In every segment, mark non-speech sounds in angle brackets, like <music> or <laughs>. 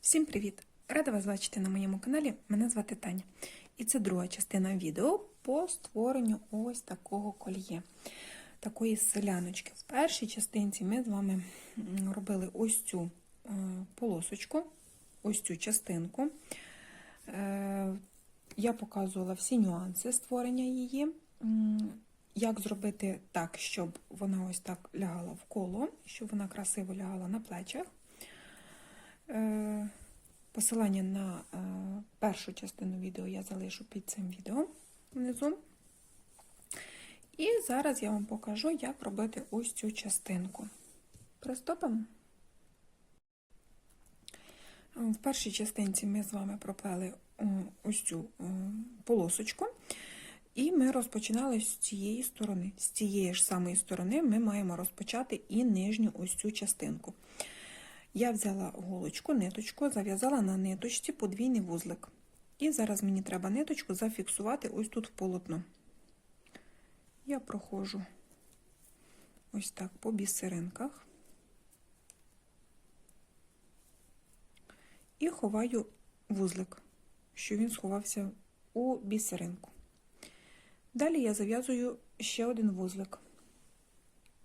Всім привіт! Рада вас бачити на моєму каналі. Мене звати Таня. І це друга частина відео по створенню ось такого кольє, такої селяночки. В першій частинці ми з вами робили ось цю е, полосочку, ось цю частинку. Е, Я показувала всі нюанси створення її. Як зробити так, щоб вона ось так лягала в коло, щоб вона красиво лягала на плечах. Е, Посилання на е, першу частину відео я залишу під цим відео внизу. І зараз я вам покажу, як робити ось цю частинку. Приступимо. В першій частинці ми з вами проплели ось цю полосочку, і ми розпочинали з цієї сторони. З цієї ж самої сторони ми маємо розпочати і нижню ось цю частинку. Я взяла голочку, ниточку, зав'язала на ниточці подвійний вузлик. І зараз мені треба ниточку зафіксувати ось тут в полотно. Я проходжу ось так по бісеринках і ховаю вузлик, що він сховався у бісеринку. Далі я зав'язую ще один вузлик.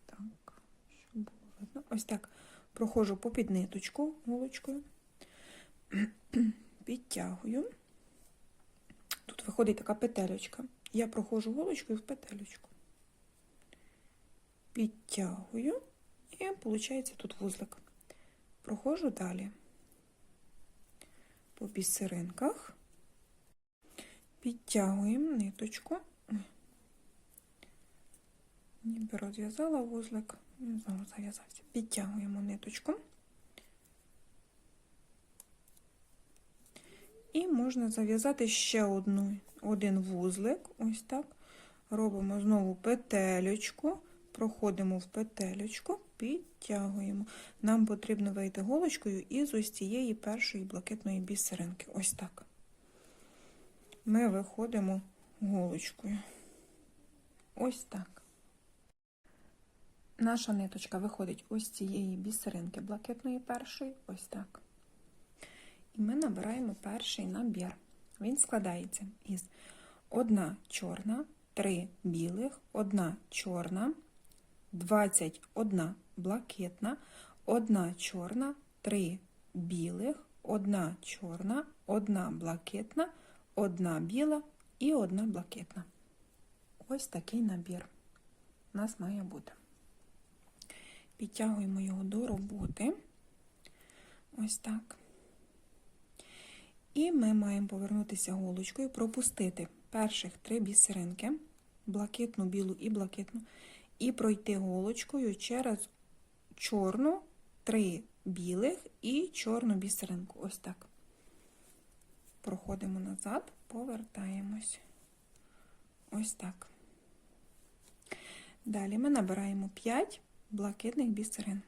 Так, щоб було видно. Ось так проходжу по підниточку голочкою, <clears throat> підтягую. Тут виходить така петелечка. Я проходжу голочкою в петелечку. Підтягую, і виходить тут вузлик. Проходжу далі по бісеринках, підтягуємо ниточку. Ніби розв'язала вузлик, знову зав'язався. Підтягуємо ниточку. І можна зав'язати ще одну, один вузлик. Ось так. Робимо знову петелечку, проходимо в петелечку, підтягуємо. Нам потрібно вийти голочкою із ось цієї першої блакитної бісеринки. Ось так. Ми виходимо голочкою. Ось так. Наша ниточка виходить ось цієї бісеринки блакитної першої, ось так. І ми набираємо перший набір. Він складається із одна чорна, три білих, одна чорна, 21 блакитна, одна чорна, три білих, одна чорна, одна блакитна, одна біла і одна блакитна. Ось такий набір у нас має бути. Підтягуємо його до роботи. Ось так. І ми маємо повернутися голочкою, пропустити перших три бісеринки, блакитну, білу і блакитну, і пройти голочкою через чорну, три білих і чорну бісеринку. Ось так. Проходимо назад, повертаємось. Ось так. Далі ми набираємо 5 блакитних бісерин.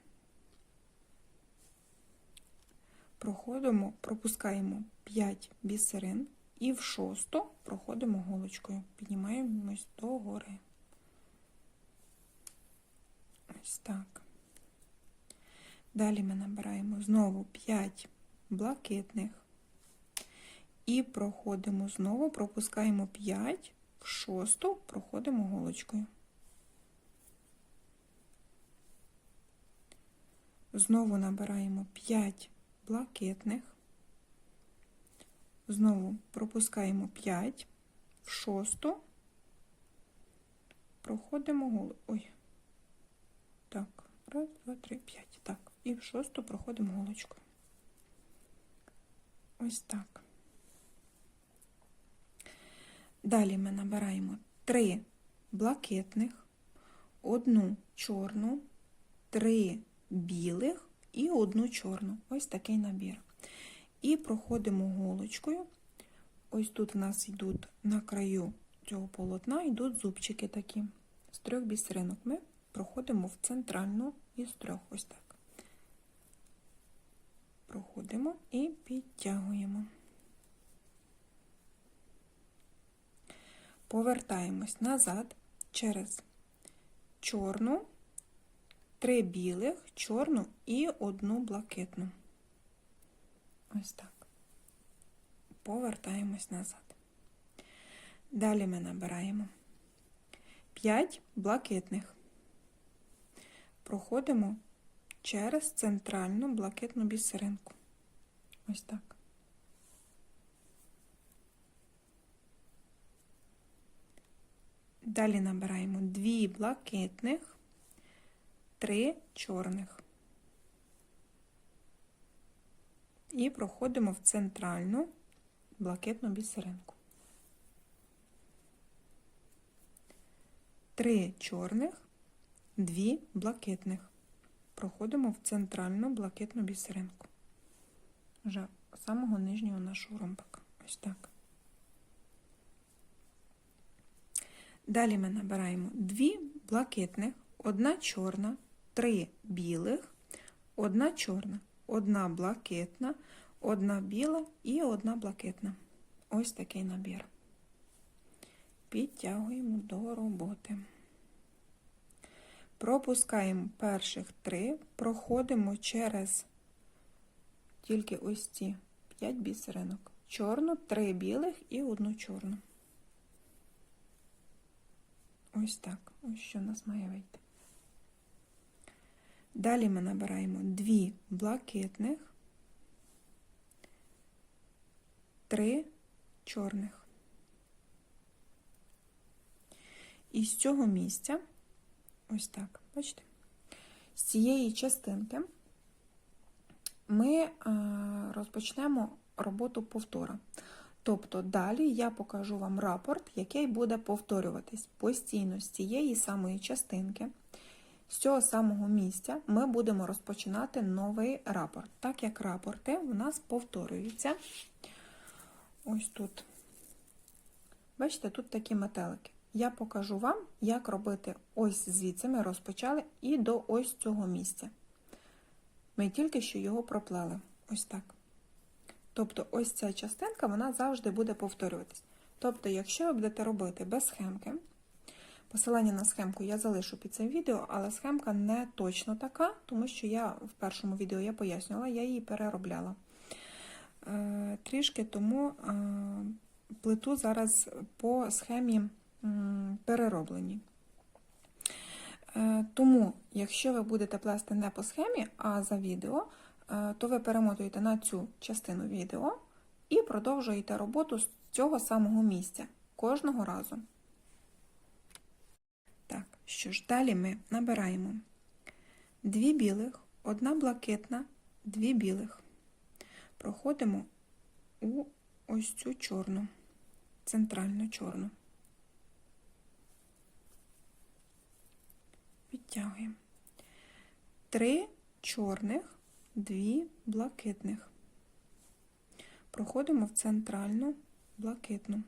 Проходимо, пропускаємо 5 бісерин і в шосту проходимо голочкою, піднімаємось до гори. Ось так. Далі ми набираємо знову 5 блакитних і проходимо знову, пропускаємо 5, в шосту проходимо голочкою. Знову набираємо 5 блакитних. Знову пропускаємо 5 в шосту. Проходимо голу. Ой. Так, раз, два, три, п'ять. Так. І в шосту проходимо голочкою. Ось так. Далі ми набираємо 3 блакитних, одну чорну, 3 білих і одну чорну. Ось такий набір. І проходимо голочкою. Ось тут в нас йдуть на краю цього полотна, йдуть зубчики такі. З трьох бісеринок ми проходимо в центральну із трьох. Ось так. Проходимо і підтягуємо. Повертаємось назад через чорну три білих, чорну і одну блакитну. Ось так. Повертаємось назад. Далі ми набираємо 5 блакитних. Проходимо через центральну блакитну бісеринку. Ось так. Далі набираємо 2 блакитних, 3 чорних. І проходимо в центральну блакитну бісеринку. Три чорних, дві блакитних. Проходимо в центральну блакитну бісеринку. Вже самого нижнього нашого ромбика. Ось так. Далі ми набираємо дві блакитних, одна чорна, три білих, одна чорна, одна блакитна, одна біла і одна блакитна. Ось такий набір. Підтягуємо до роботи. Пропускаємо перших три, проходимо через тільки ось ці 5 бісеринок. Чорну, три білих і одну чорну. Ось так. Ось що у нас має вийти. Далі ми набираємо дві блакитних, три чорних. І з цього місця, ось так, бачите, з цієї частинки ми розпочнемо роботу повтора. Тобто далі я покажу вам рапорт, який буде повторюватись постійно з цієї самої частинки. З цього самого місця ми будемо розпочинати новий рапорт, так як рапорти у нас повторюються. Ось тут. Бачите, тут такі метелики. Я покажу вам, як робити ось звідси ми розпочали і до ось цього місця. Ми тільки що його проплели. Ось так. Тобто, ось ця частинка вона завжди буде повторюватись. Тобто, якщо ви будете робити без схемки, посилання на схемку я залишу під цим відео, але схемка не точно така, тому що я в першому відео я пояснювала, я її переробляла. Е, трішки тому е, плиту зараз по схемі перероблені. Е, тому, якщо ви будете плести не по схемі, а за відео, то ви перемотуєте на цю частину відео і продовжуєте роботу з цього самого місця кожного разу. Що ж, далі ми набираємо дві білих, одна блакитна, дві білих. Проходимо у ось цю чорну, центральну чорну. Підтягуємо. Три чорних, дві блакитних. Проходимо в центральну блакитну.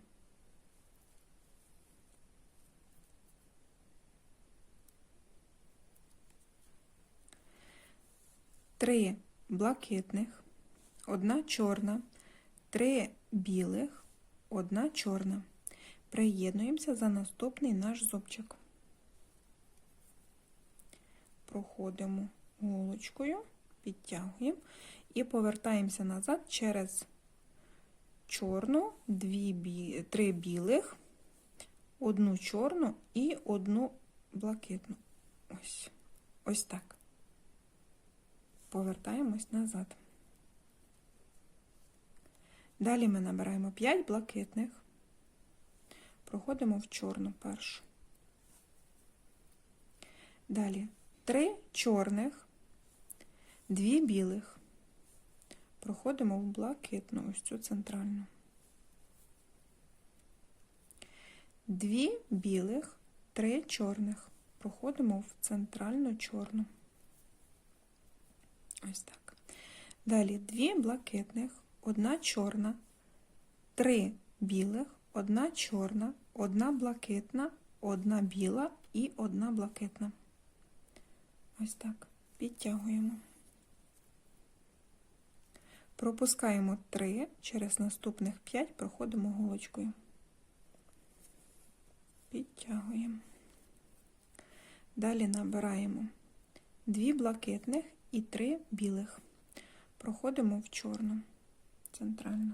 Три блакитних, одна чорна, три білих, одна чорна. Приєднуємося за наступний наш зубчик. Проходимо голочкою, підтягуємо і повертаємося назад через чорну, дві бі... три білих, одну чорну і одну блакитну. Ось, Ось так. Повертаємось назад. Далі ми набираємо 5 блакитних, проходимо в чорну першу. Далі 3 чорних, 2 білих. Проходимо в блакитну, ось цю центральну. 2 білих, 3 чорних. Проходимо в центральну чорну. Ось так. Далі 2 блакитних одна чорна, три білих, одна чорна, одна блакитна, одна біла і одна блакитна. Ось так. Підтягуємо. Пропускаємо 3, через наступних 5 проходимо голочкою. Підтягуємо. Далі набираємо 2 блакитних і 3 білих. Проходимо в чорну. центральну.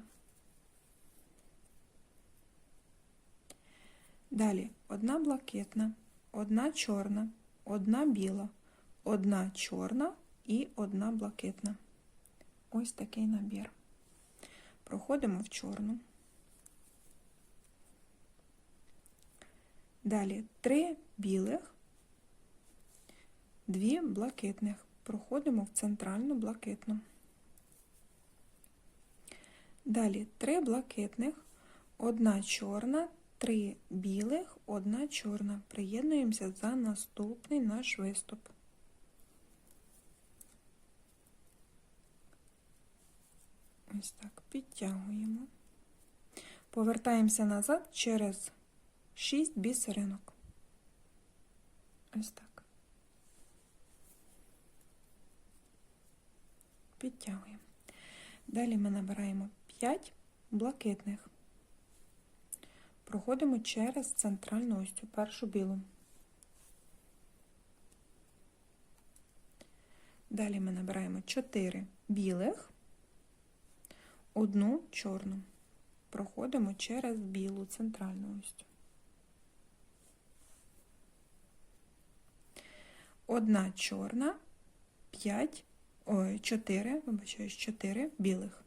Далі одна блакитна, одна чорна, одна біла, одна чорна і одна блакитна. Ось такий набір. Проходимо в чорну. Далі три білих, дві блакитних. Проходимо в центральну блакитну. Далі три блакитних, одна чорна, три білих, одна чорна. Приєднуємося за наступний наш виступ. Ось так, підтягуємо. Повертаємося назад через 6 бісеринок. Ось так. Підтягуємо. Далі ми набираємо 5 блакитних. Проходимо через центральну ось цю першу білу. Далі ми набираємо 4 білих, одну чорну. Проходимо через білу центральну ось. Одна чорна, 5, ой, 4, вибачаюсь, 4 білих.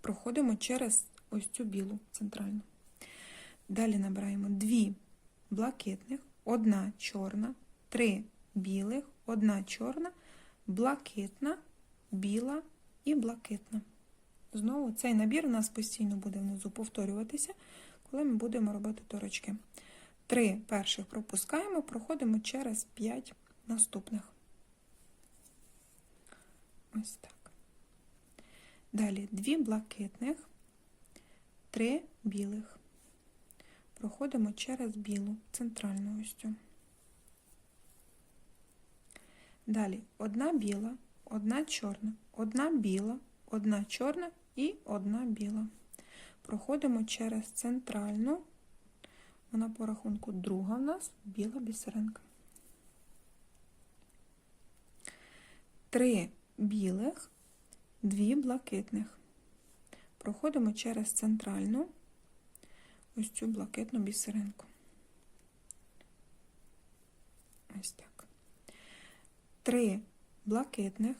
Проходимо через ось цю білу центральну. Далі набираємо 2 блакитних, одна чорна, 3 білих, одна чорна, блакитна, біла і блакитна. Знову цей набір у нас постійно буде внизу повторюватися, коли ми будемо робити торочки. Три перших пропускаємо, проходимо через 5 наступних. Ось так. Далі дві блакитних, три білих. Проходимо через білу центральну ось. Далі одна біла, одна чорна, одна біла, одна чорна і одна біла. Проходимо через центральну, вона по рахунку друга в нас біла бісеринка. Три білих, дві блакитних. Проходимо через центральну ось цю блакитну бісеринку. Ось так. Три блакитних,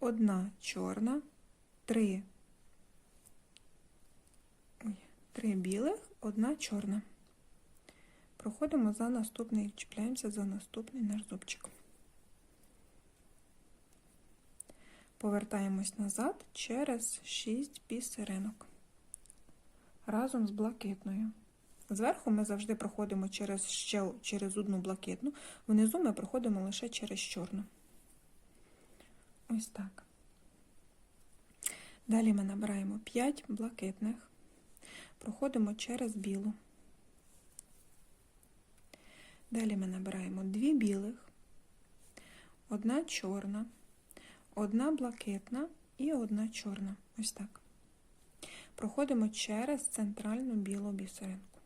одна чорна, три, ой, три білих, одна чорна. Проходимо за наступний, чіпляємося за наступний наш зубчик. Повертаємось назад через 6 бісеринок разом з блакитною. Зверху ми завжди проходимо через ще через одну блакитну, внизу ми проходимо лише через чорну. Ось так. Далі ми набираємо 5 блакитних, проходимо через білу. Далі ми набираємо 2 білих, одна чорна, одна блакитна і одна чорна. Ось так. Проходимо через центральну білу бісеринку.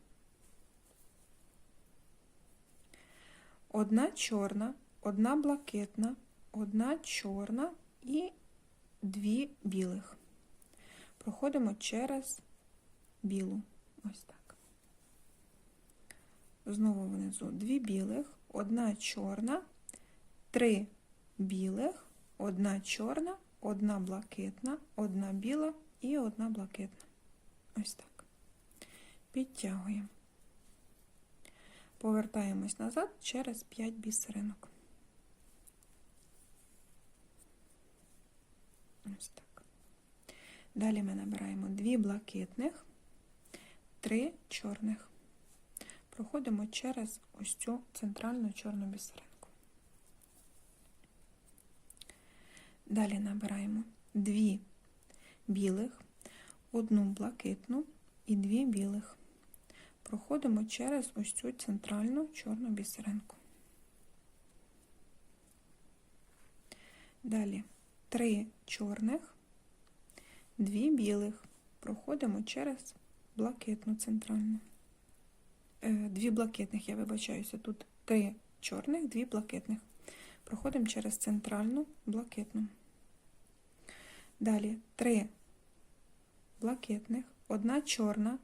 Одна чорна, одна блакитна, одна чорна і дві білих. Проходимо через білу. Ось так. Знову внизу дві білих, одна чорна, три білих, одна чорна, одна блакитна, одна біла і одна блакитна. Ось так. Підтягуємо. Повертаємось назад через 5 бісеринок. Ось так. Далі ми набираємо 2 блакитних, 3 чорних. Проходимо через ось цю центральну чорну бісеринку. Далі набираємо 2 білих, одну блакитну і 2 білих проходимо через ось цю центральну чорну бісеринку. Далі три чорних, дві білих. Проходимо через блакитну центральну. Е, дві блакитних, я вибачаюся, тут три чорних, дві блакитних. Проходимо через центральну блакитну. Далі 3 блакитних, одна чорна,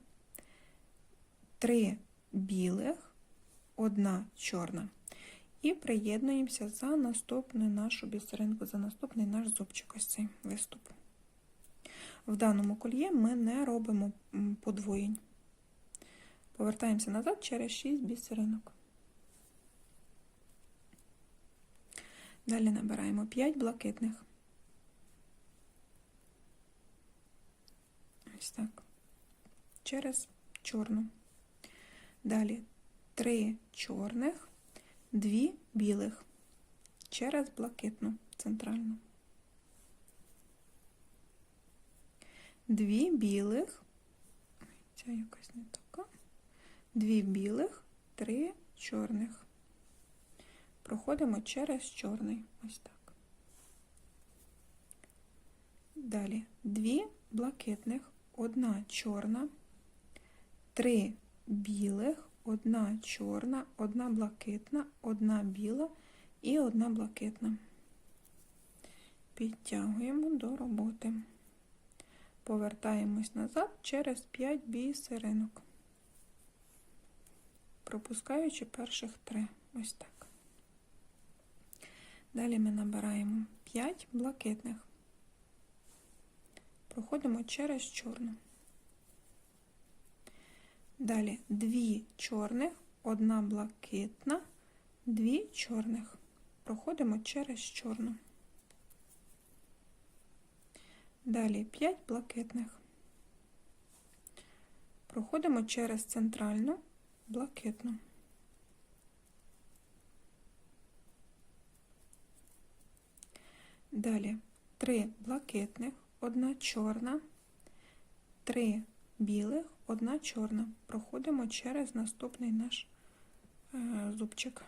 3 білих, одна чорна. І приєднуємося за наступну нашу бісеринку, за наступний наш зубчик, ось цей виступ. В даному кольє ми не робимо подвоєнь. Повертаємося назад через 6 бісеринок. Далі набираємо 5 блакитних. Ось так. Через чорну. Далі 3 чорних, 2 білих. Через блакитну центральну. Дві білих. Ой, Ця якась не така. Дві білих, три чорних. Проходимо через чорний. Ось так. Далі дві блакитних, одна чорна, три білих, одна чорна, одна блакитна, одна біла і одна блакитна. Підтягуємо до роботи. Повертаємось назад через 5 бісеринок, пропускаючи перших 3. Ось так. Далі ми набираємо 5 блакитних. Проходимо через чорну. Далі 2 чорних, одна блакитна, 2 чорних. Проходимо через чорну. Далі 5 блакитних. Проходимо через центральну блакитну. Далі 3 блакитних, одна чорна, 3 білих, одна чорна. Проходимо через наступний наш е, зубчик.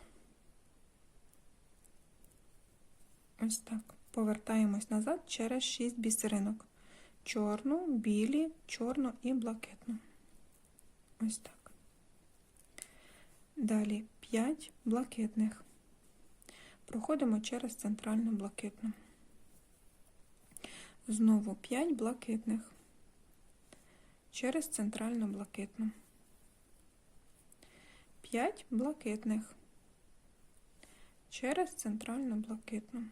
Ось так. Повертаємось назад через 6 бісеринок. Чорну, білі, чорну і блакитну. Ось так. Далі 5 блакитних. Проходимо через центральну блакитну. Знову 5 блакитних. Через центральну блакитну. 5 блакитних. Через центральну блакитну.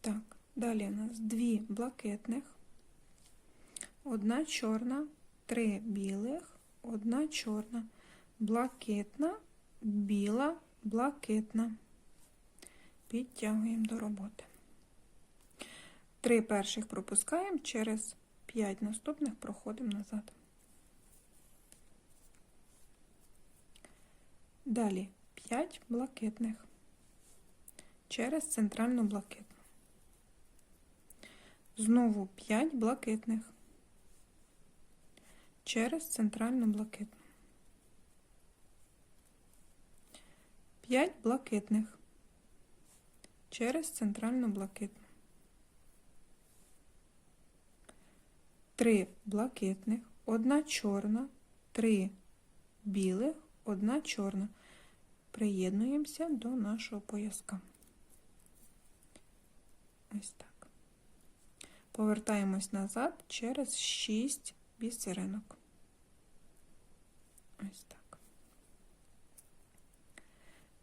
Так, далі у нас дві блакитних, одна чорна, три білих, одна чорна, блакитна, біла, блакитна. Підтягуємо до роботи. Три перших пропускаємо, через п'ять наступних проходимо назад. Далі 5 блакитних через центральну блакитну. Знову 5 блакитних через центральну блакитну. 5 блакитних через центральну блакитну. 3 блакитних, одна чорна, 3 білих, одна чорна. Приєднуємося до нашого пояска. Ось так. Повертаємось назад через 6 бісеринок. Ось так.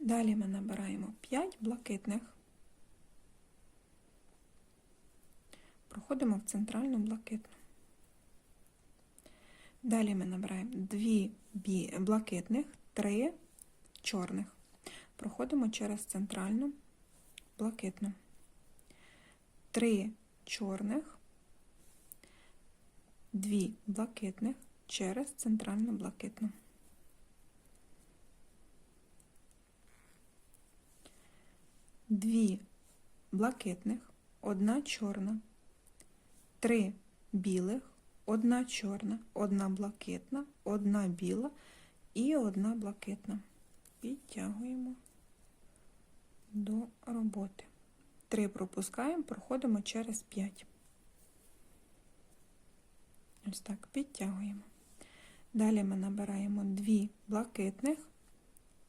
Далі ми набираємо 5 блакитних. Проходимо в центральну блакитну. Далі ми набираємо 2 блакитних, 3 чорних. Проходимо через центральну блакитну. 3 чорних, дві блакитних через центральну блакитну. Дві блакитних, одна чорна, три білих, одна чорна, одна блакитна, одна біла і одна блакитна. Підтягуємо до роботи. 3 пропускаємо, проходимо через 5. Ось так, підтягуємо. Далі ми набираємо 2 блакитних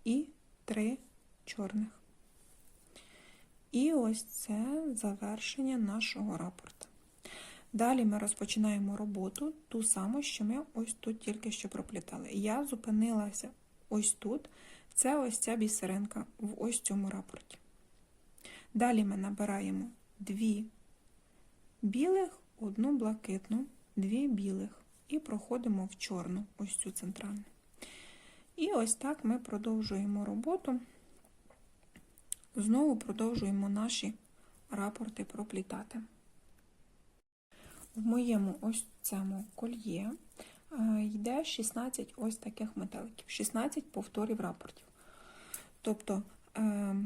і 3 чорних. І ось це завершення нашого рапорту. Далі ми розпочинаємо роботу, ту саму, що ми ось тут тільки що проплітали. Я зупинилася ось тут. Це ось ця бісеринка в ось цьому рапорті. Далі ми набираємо дві білих, одну блакитну, дві білих і проходимо в чорну, ось цю центральну. І ось так ми продовжуємо роботу. Знову продовжуємо наші рапорти проплітати. В моєму ось цьому кольє е, йде 16 ось таких метеликів, 16 повторів рапортів. Тобто е,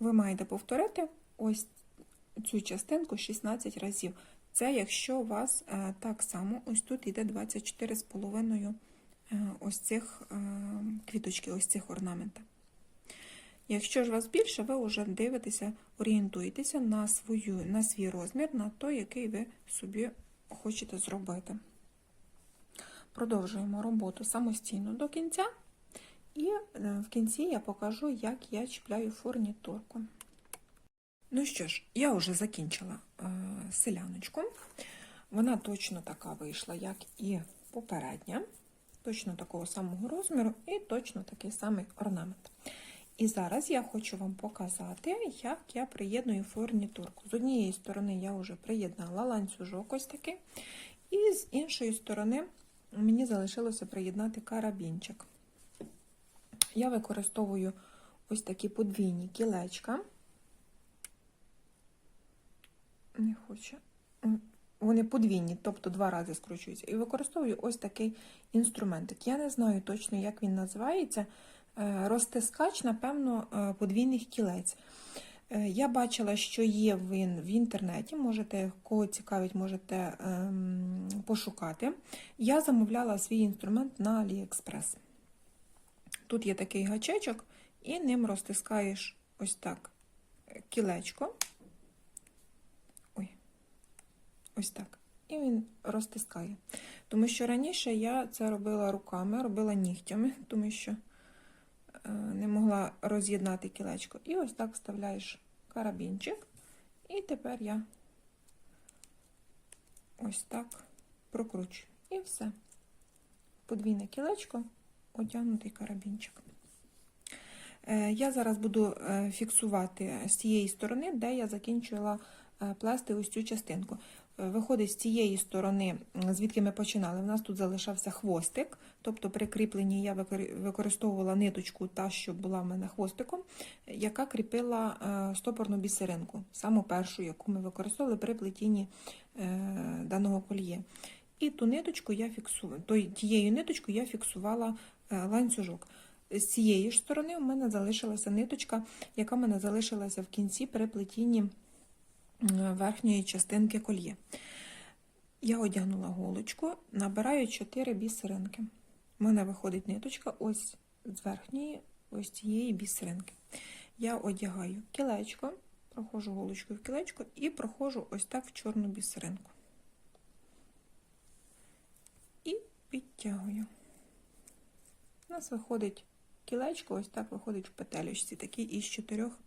ви маєте повторити ось цю частинку 16 разів. Це якщо у вас е, так само ось тут йде 24,5 е, ось цих квіточки, ось цих орнаментів. Якщо ж вас більше, ви вже дивитеся, орієнтуєтеся на, свою, на свій розмір, на той, який ви собі хочете зробити. Продовжуємо роботу самостійно до кінця. І е, в кінці я покажу, як я чіпляю фурнітурку. Ну що ж, я вже закінчила е, селяночку. Вона точно така вийшла, як і попередня, точно такого самого розміру і точно такий самий орнамент. І зараз я хочу вам показати, як я приєдную фурнітурку. З однієї сторони я вже приєднала ланцюжок ось такий, і з іншої сторони мені залишилося приєднати карабінчик. Я використовую ось такі подвійні кілечка. Не хоче. Вони подвійні, тобто два рази скручуються. І використовую ось такий інструментик. Я не знаю точно, як він називається. Е, розтискач, напевно, е, подвійних кілець. Е, я бачила, що є він в інтернеті, можете, кого цікавить, можете ем, пошукати. Я замовляла свій інструмент на AliExpress. Тут є такий гачечок, і ним розтискаєш ось так кілечко. Ой, ось так. І він розтискає. Тому що раніше я це робила руками, робила нігтями, <laughs> тому що не могла роз'єднати кілечко. І ось так вставляєш карабінчик. І тепер я ось так прокручую. І все. Подвійне кілечко, одягнутий карабінчик. Е, я зараз буду е, фіксувати з цієї сторони, де я закінчила е, плести ось цю частинку. Виходить з цієї сторони, звідки ми починали, в нас тут залишався хвостик, тобто при кріпленні я використовувала ниточку, та, що була в мене хвостиком, яка кріпила стопорну бісеринку, саму першу, яку ми використовували при плетінні даного кольє. І ту ниточку я фіксувала, тією ниточкою я фіксувала ланцюжок. З цієї ж сторони у мене залишилася ниточка, яка в мене залишилася в кінці при плетінні верхньої частинки кольє. Я одягнула голочку, набираю 4 бісеринки. У мене виходить ниточка ось з верхньої, ось цієї бісеринки. Я одягаю кілечко, проходжу голочкою в кілечко і проходжу ось так в чорну бісеринку. І підтягую. У нас виходить кілечко, ось так виходить в петелючці, такий із чотирьох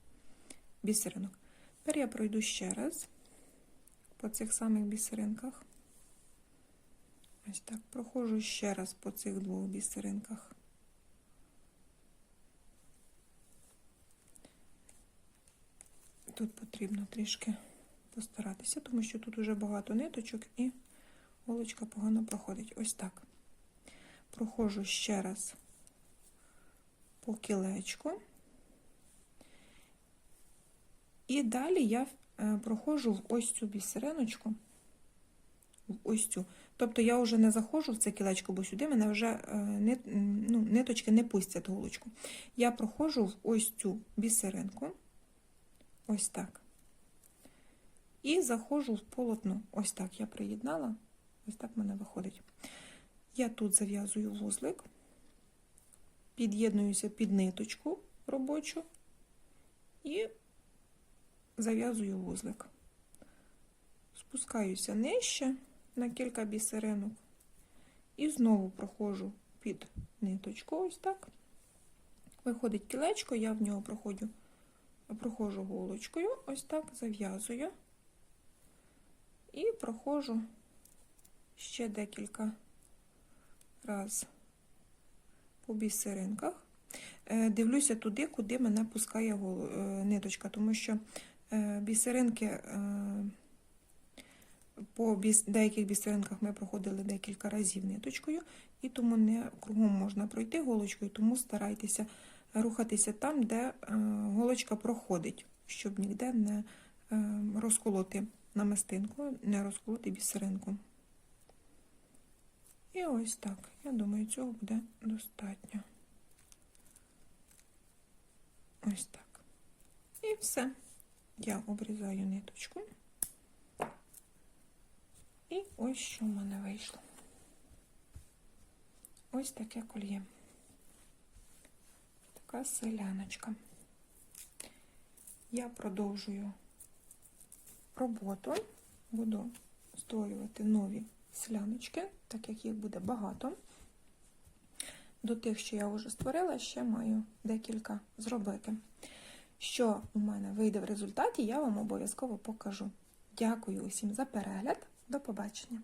бісеринок. Тепер я пройду ще раз по цих самих бісеринках. Ось так, проходжу ще раз по цих двох бісеринках. Тут потрібно трішки постаратися, тому що тут вже багато ниточок і голочка погано проходить. Ось так. Проходжу ще раз по кілечку. І далі я е, проходжу в ось цю бісериночку, в ось цю. Тобто я вже не заходжу в це кілечко, бо сюди мене вже е, ну, ниточки не пустять голочку. Я проходжу в ось цю бісеринку, ось так. І заходжу в полотно. Ось так я приєднала, ось так в мене виходить. Я тут зав'язую вузлик, під'єднуюся під ниточку робочу і зав'язую вузлик. Спускаюся нижче на кілька бісеринок і знову проходжу під ниточку, ось так, Виходить кілечко, я в нього проходжу, проходжу голочкою, ось так зав'язую і проходжу ще декілька раз по бісеринках. Е, Дивлюся туди, куди мене пускає е, ниточка, тому що бісеринки е, по деяких бісеринках ми проходили декілька разів ниточкою, і тому не кругом можна пройти голочкою, тому старайтеся рухатися там, де е, голочка проходить, щоб ніде не е, розколоти намистинку, не розколоти бісеринку. І ось так. Я думаю, цього буде достатньо. Ось так. І все. Я обрізаю ниточку. І ось що в мене вийшло. Ось таке кольє. Така селяночка. Я продовжую роботу. Буду створювати нові селяночки, так як їх буде багато. До тих, що я вже створила, ще маю декілька зробити. Що у мене вийде в результаті, я вам обов'язково покажу. Дякую усім за перегляд. До побачення!